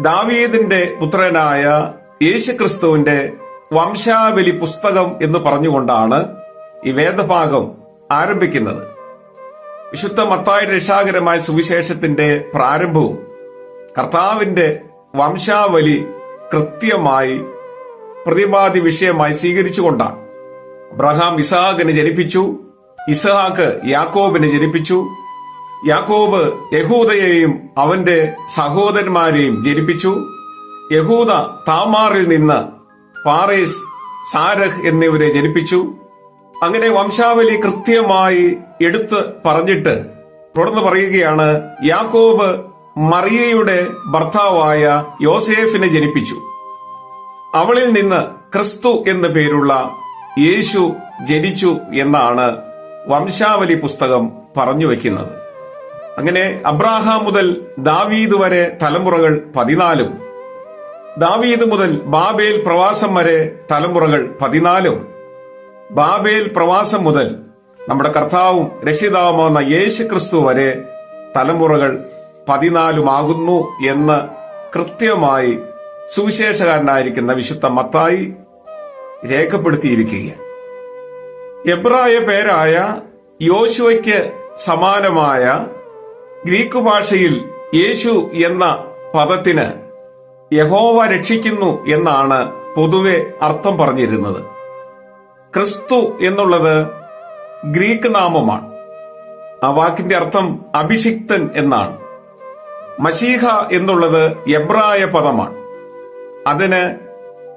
ദാവീദിന്റെ പുത്രനായ യേശുക്രിസ്തുവിന്റെ വംശാവലി പുസ്തകം എന്ന് പറഞ്ഞുകൊണ്ടാണ് ഈ വേദഭാഗം ആരംഭിക്കുന്നത്. വിശുദ്ധ മത്തായ രക്ഷാകരമായ സുവിശേഷത്തിന്റെ പ്രാരംഭവും കർത്താവിന്റെ വംശാവലി കൃത്യമായി പ്രതിപാദി വിഷയമായി സ്വീകരിച്ചുകൊണ്ടാണ്. അബ്രഹാം ഇസഹാക്കിനെ ജനിപ്പിച്ചു ഇസഹാക്ക് യാക്കോബിനെ ജനിപ്പിച്ചു യാക്കോബ് യഹൂദയെയും അവന്റെ സഹോദരന്മാരെയും ജനിപ്പിച്ചു. യഹൂദ താമാറിൽ നിന്ന് പാറേസ് സാരഹ് എന്നിവരെ ജനിപ്പിച്ചു. അങ്ങനെ വംശാവലി കൃത്യമായി എടുത്ത് പറഞ്ഞിട്ട് തുടർന്ന് പറയുകയാണ് യാക്കോബ് മറിയയുടെ ഭർത്താവായ യോസേഫിനെ ജനിപ്പിച്ചു. അവളിൽ നിന്ന് ക്രിസ്തു എന്ന പേരുള്ള യേശു ജനിച്ചു എന്നാണ് വംശാവലി പുസ്തകം പറഞ്ഞു വയ്ക്കുന്നത്. അങ്ങനെ അബ്രാഹാം മുതൽ ദാവീദ് വരെ തലമുറകൾ പതിനാലും. ദാവീദ് മുതൽ ബാബേൽ പ്രവാസം വരെ തലമുറകൾ പതിനാലും. ബാബേൽ പ്രവാസം മുതൽ നമ്മുടെ കർത്താവും രക്ഷിതാവുമാകുന്ന യേശു ക്രിസ്തു വരെ തലമുറകൾ പതിനാലുമാകുന്നു എന്ന് കൃത്യമായി സുവിശേഷകാരനായിരിക്കുന്ന വിശുദ്ധ മത്തായി രേഖപ്പെടുത്തിയിരിക്കുകയാണ്. എബ്രായ പേരായ യോശുവയ്ക്ക് സമാനമായ ഗ്രീക്ക് ഭാഷയിൽ യേശു എന്ന പദത്തിന് യഹോവ രക്ഷിക്കുന്നു എന്നാണ് പൊതുവെ അർത്ഥം പറഞ്ഞിരുന്നത്. ക്രിസ്തു എന്നുള്ളത് ഗ്രീക്ക് നാമമാണ്. ആ വാക്കിന്റെ അർത്ഥം അഭിഷിക്തൻ എന്നാണ്. മഷീഹ എന്നുള്ളത് എബ്രായ പദമാണ്. അതിന്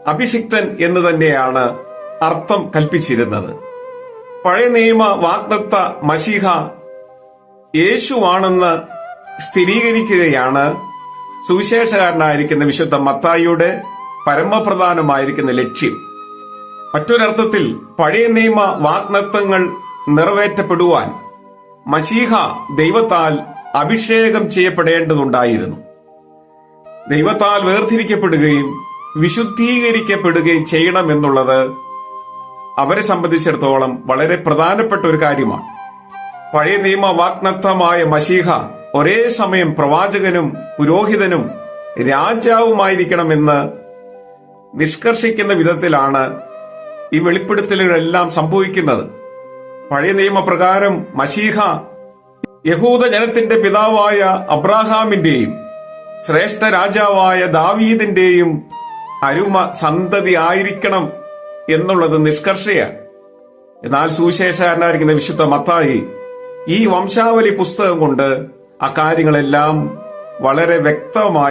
അഭിഷിക്തൻ എന്ന് തന്നെയാണ് അർത്ഥം കൽപ്പിച്ചിരുന്നത്. പഴയ നിയമ വാഗ്ദത്ത മഷീഹ യേശുവാണെന്ന് സ്ഥിരീകരിക്കുകയാണ്. സുവിശേഷകാരനായിരിക്കുന്ന വിശുദ്ധ മത്തായിയുടെ പരമപ്രധാനമായിരിക്കുന്ന ലക്ഷ്യം. മറ്റൊരർത്ഥത്തിൽ പഴയ നിയമ വാഗ്നത്വങ്ങൾ നിറവേറ്റപ്പെടുവാൻ മഷീഹ ദൈവത്താൽ അഭിഷേകം ചെയ്യപ്പെടേണ്ടതുണ്ടായിരുന്നു. ദൈവത്താൽ വേർതിരിക്കപ്പെടുകയും വിശുദ്ധീകരിക്കപ്പെടുകയും ചെയ്യണമെന്നുള്ളത് അവരെ സംബന്ധിച്ചിടത്തോളം വളരെ പ്രധാനപ്പെട്ട ഒരു കാര്യമാണ്. പഴയ നിയമ വാഗ്നത്തമായ മഷീഹ ഒരേ സമയം പ്രവാചകനും പുരോഹിതനും രാജാവുമായിരിക്കണമെന്ന് നിഷ്കർഷിക്കുന്ന വിധത്തിലാണ് ഈ വെളിപ്പെടുത്തലുകളെല്ലാം സംഭവിക്കുന്നത്. പഴയ നിയമപ്രകാരം മഷീഹ യഹൂദ ജനത്തിന്റെ പിതാവായ അബ്രാഹാമിന്റെയും ശ്രേഷ്ഠ രാജാവായ ദാവീദിന്റെയും അരുമ സന്തതി ആയിരിക്കണം എന്നുള്ളത് നിഷ്കർഷയാണ്. എന്നാൽ സുവിശേഷകാരനായിരിക്കുന്ന വിശുദ്ധ മത്തായി ഈ വംശാവലി പുസ്തകം കൊണ്ട് അക്കാര്യങ്ങളെല്ലാം വളരെ വ്യക്തമായി